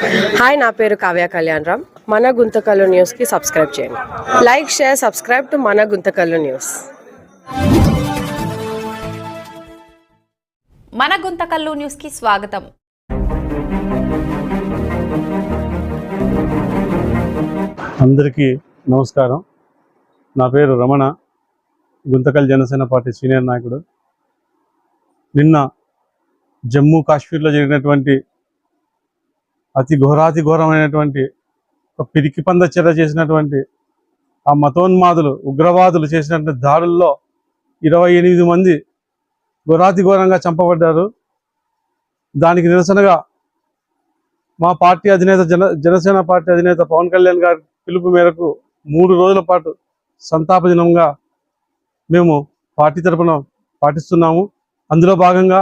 Hi నా పేరు కావ్య కళ్యాణ్ రామ్. మన గుంతకల్లు న్యూస్కి సబ్స్క్రైబ్ చేయండి. లైక్ షేర్ సబ్స్క్రైబ్ టు మన గుంతకల్లు న్యూస్ మన గుంతకల్లు న్యూస్కి స్వాగతం. అందరికీ నమస్కారం. నా పేరు రమణ. గుంతకల్ జనసేన పార్టీ సీనియర్ నాయకుడు. నిన్న జమ్మూ కాశ్మీర్లో జరిగినటువంటి అతి ఘోరాతి ఘోరమైనటువంటి ఒక పిరికి పంద చర్య చేసినటువంటి ఆ మతోన్మాదులు ఉగ్రవాదులు చేసినటువంటి దాడుల్లో ఇరవై ఎనిమిది మంది ఘోరాతి ఘోరంగా చంపబడ్డారు. దానికి నిరసనగా మా పార్టీ అధినేత జన జనసేన పార్టీ అధినేత పవన్ కళ్యాణ్ గారి పిలుపు మేరకు మూడు రోజుల పాటు సంతాప దినంగా మేము పార్టీ తరపున పాటిస్తున్నాము. అందులో భాగంగా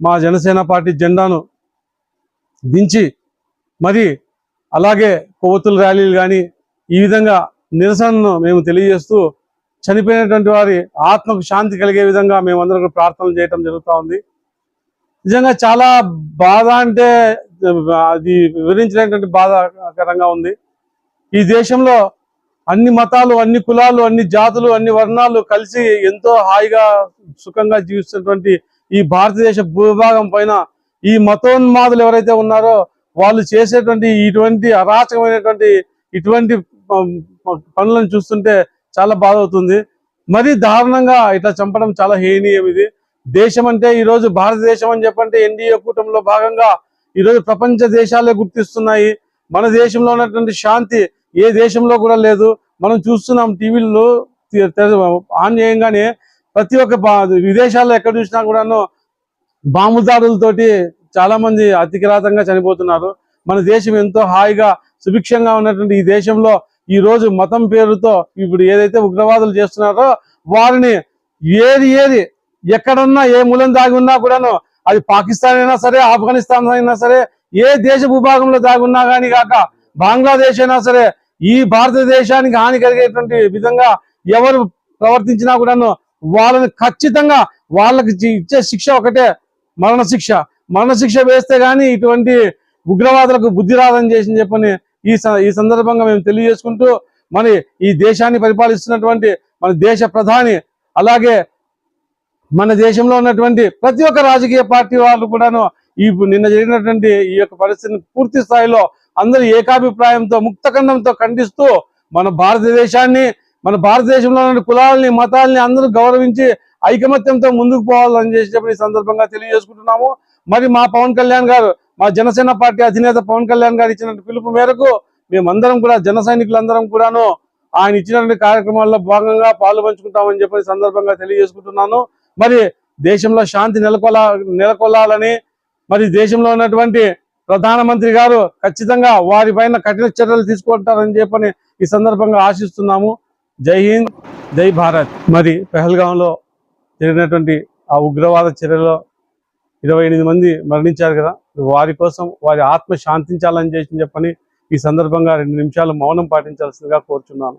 మా జనసేన పార్టీ జెండాను దించి మరి అలాగే కొవ్వొత్తుల ర్యాలీలు కానీ ఈ విధంగా నిరసనను మేము తెలియజేస్తూ చనిపోయినటువంటి వారి ఆత్మకు శాంతి కలిగే విధంగా మేమందరం ప్రార్థనలు చేయటం జరుగుతూ ఉంది. నిజంగా చాలా బాధ అంటే అది వివరించినటువంటి బాధాకరంగా ఉంది. ఈ దేశంలో అన్ని మతాలు అన్ని కులాలు అన్ని జాతులు అన్ని వర్ణాలు కలిసి ఎంతో హాయిగా సుఖంగా జీవిస్తున్నటువంటి ఈ భారతదేశ భూభాగం పైన ఈ మతోన్మాదులు ఎవరైతే ఉన్నారో వాళ్ళు చేసేటువంటి ఇటువంటి అరాచకమైనటువంటి ఇటువంటి పనులను చూస్తుంటే చాలా బాధ అవుతుంది. మరి దారుణంగా ఇట్లా చంపడం చాలా హేనీయం ఇది. దేశం అంటే ఈరోజు భారతదేశం అని చెప్పంటే ఎన్డీఏ కూటమిలో భాగంగా ఈ రోజు ప్రపంచ దేశాలే గుర్తిస్తున్నాయి. మన దేశంలో ఉన్నటువంటి శాంతి ఏ దేశంలో కూడా లేదు. మనం చూస్తున్నాం టీవీలో ఆన్ చేయంగానే ప్రతి ఒక్క విదేశాల్లో ఎక్కడ చూసినా కూడాను బాంబు దాడులతోటి చాలా మంది అతికిరాతంగా చనిపోతున్నారు. మన దేశం ఎంతో హాయిగా సుభిక్షంగా ఉన్నటువంటి ఈ దేశంలో ఈ రోజు మతం పేరుతో ఇప్పుడు ఏదైతే ఉగ్రవాదులు చేస్తున్నారో వారిని ఏది ఏది ఎక్కడున్నా ఏ మూలం దాగి ఉన్నా కూడాను అది పాకిస్తాన్ అయినా సరే ఆఫ్ఘనిస్తాన్ అయినా సరే ఏ దేశ భూభాగంలో దాగి ఉన్నా కానీ కాక బంగ్లాదేశ్ అయినా సరే ఈ భారతదేశానికి హాని కలిగేటువంటి విధంగా ఎవరు ప్రవర్తించినా కూడాను వాళ్ళని ఖచ్చితంగా వాళ్ళకి ఇచ్చే శిక్ష ఒకటే. మరణశిక్ష. మరణశిక్ష వేస్తే గానీ ఇటువంటి ఉగ్రవాదులకు బుద్ధి రాదని చేసి చెప్పని ఈ స- ఈ సందర్భంగా మేము తెలియజేసుకుంటూ మరి ఈ దేశాన్ని పరిపాలిస్తున్నటువంటి మన దేశ ప్రధాని అలాగే మన దేశంలో ఉన్నటువంటి ప్రతి ఒక్క రాజకీయ పార్టీ వాళ్ళు కూడాను ఈ నిన్న జరిగినటువంటి ఈ యొక్క పరిస్థితిని పూర్తి స్థాయిలో అందరూ ఏకాభిప్రాయంతో ముక్తఖండంతో ఖండిస్తూ మన భారతదేశాన్ని మన భారతదేశంలో ఉన్న కులాలని మతాలని అందరూ గౌరవించి ఐకమత్యంతో ముందుకు పోవాలని చేసి చెప్పి ఈ సందర్భంగా తెలియజేసుకుంటున్నాము. మరి మా పవన్ కళ్యాణ్ గారు మా జనసేన పార్టీ అధినేత పవన్ కళ్యాణ్ గారు ఇచ్చిన పిలుపు మేరకు మేమందరం కూడా జన సైనికులందరం కూడాను ఆయన ఇచ్చినటువంటి కార్యక్రమాల్లో భాగంగా పాలు పంచుకుంటామని చెప్పి సందర్భంగా తెలియజేసుకుంటున్నాను. మరి దేశంలో శాంతి నెలకొల నెలకొల్లాలని మరి దేశంలో ఉన్నటువంటి ప్రధానమంత్రి గారు ఖచ్చితంగా వారిపైన కఠిన చర్యలు తీసుకుంటారని చెప్పని ఈ సందర్భంగా ఆశిస్తున్నాము. జై హింద్ జై భారత్. మరి పెహల్గాంలో జరిగినటువంటి ఆ ఉగ్రవాద చర్యలో ఇరవై ఎనిమిది మంది మరణించారు కదా. వారి కోసం వారి ఆత్మ శాంతించాలని చేసి చెప్పని ఈ సందర్భంగా రెండు నిమిషాలు మౌనం పాటించాల్సిందిగా కోరుచున్నాను.